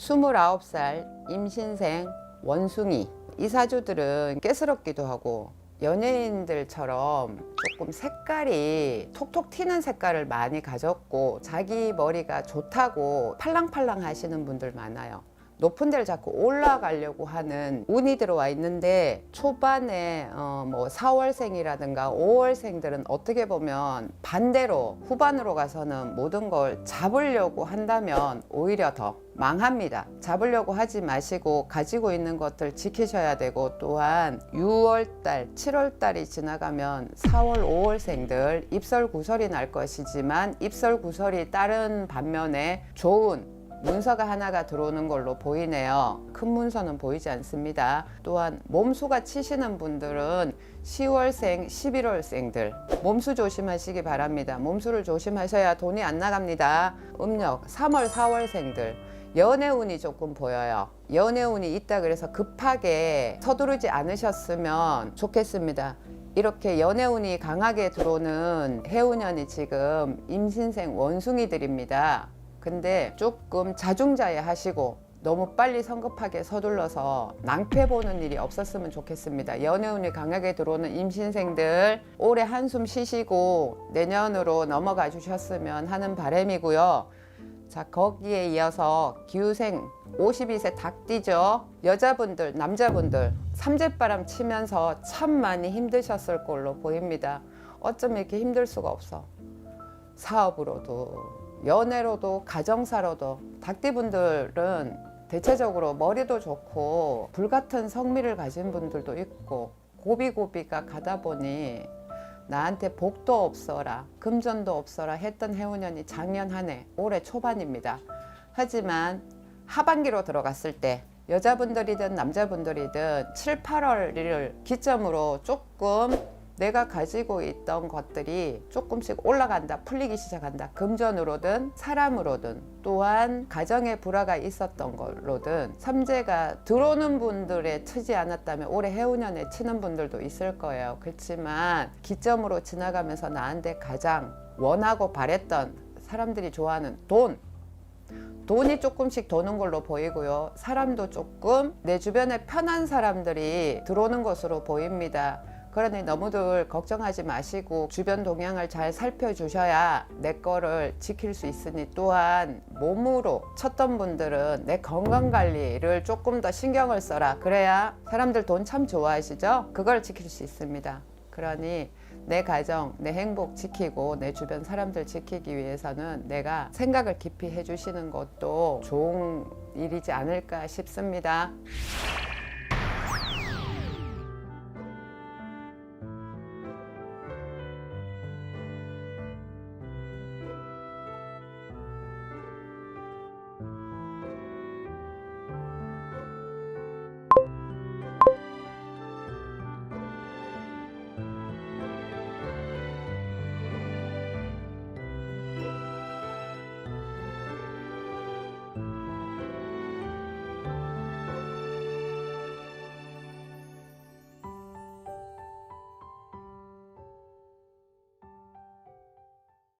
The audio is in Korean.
29살 임신생 원숭이 이사주들은 깨스럽기도 하고 연예인들처럼 조금 색깔이 톡톡 튀는 색깔을 많이 가졌고 자기 머리가 좋다고 팔랑팔랑 하시는 분들 많아요. 높은 데를 자꾸 올라가려고 하는 운이 들어와 있는데 초반에 어 뭐 4월생이라든가 5월생들은 어떻게 보면 반대로 후반으로 가서는 모든 걸 잡으려고 한다면 오히려 더 망합니다. 잡으려고 하지 마시고 가지고 있는 것들 지키셔야 되고 또한 6월달, 7월달이 지나가면 4월, 5월생들 입설 구설이 날 것이지만 입설 구설이 따른 반면에 좋은 문서가 하나가 들어오는 걸로 보이네요. 큰 문서는 보이지 않습니다. 또한 몸수가 치시는 분들은 10월생, 11월생들 몸수 조심하시기 바랍니다. 몸수를 조심하셔야 돈이 안 나갑니다. 음력 3월, 4월생들 연애운이 조금 보여요. 연애운이 있다 그래서 급하게 서두르지 않으셨으면 좋겠습니다. 이렇게 연애운이 강하게 들어오는 해운년이 지금 임신생 원숭이들입니다. 근데 조금 자중자애 하시고 너무 빨리 성급하게 서둘러서 낭패 보는 일이 없었으면 좋겠습니다. 연애운이 강하게 들어오는 임신생들 올해 한숨 쉬시고 내년으로 넘어가 주셨으면 하는 바람이고요. 자, 거기에 이어서 기후생 52세 닭띠죠. 여자분들, 남자분들 삼재바람 치면서 참 많이 힘드셨을 걸로 보입니다. 어쩜 이렇게 힘들 수가 없어. 사업으로도 연애로도 가정사로도 닭띠분들은 대체적으로 머리도 좋고 불같은 성미를 가진 분들도 있고 고비고비가 가다 보니 나한테 복도 없어라 금전도 없어라 했던 해운년이 작년 한 해 올해 초반입니다. 하지만 하반기로 들어갔을 때 여자분들이든 남자분들이든 7, 8월을 기점으로 조금 내가 가지고 있던 것들이 조금씩 올라간다, 풀리기 시작한다. 금전으로든 사람으로든 또한 가정에 불화가 있었던 걸로든 삼재가 들어오는 분들에 치지 않았다면 올해 해운년에 치는 분들도 있을 거예요. 그렇지만 기점으로 지나가면서 나한테 가장 원하고 바랬던 사람들이 좋아하는 돈, 돈이 조금씩 도는 걸로 보이고요. 사람도 조금 내 주변에 편한 사람들이 들어오는 것으로 보입니다. 그러니 너무들 걱정하지 마시고 주변 동향을 잘 살펴주셔야 내 거를 지킬 수 있으니 또한 몸으로 쳤던 분들은 내 건강 관리를 조금 더 신경을 써라. 그래야 사람들 돈 참 좋아하시죠? 그걸 지킬 수 있습니다. 그러니 내 가정, 내 행복 지키고 내 주변 사람들 지키기 위해서는 내가 생각을 깊이 해주시는 것도 좋은 일이지 않을까 싶습니다.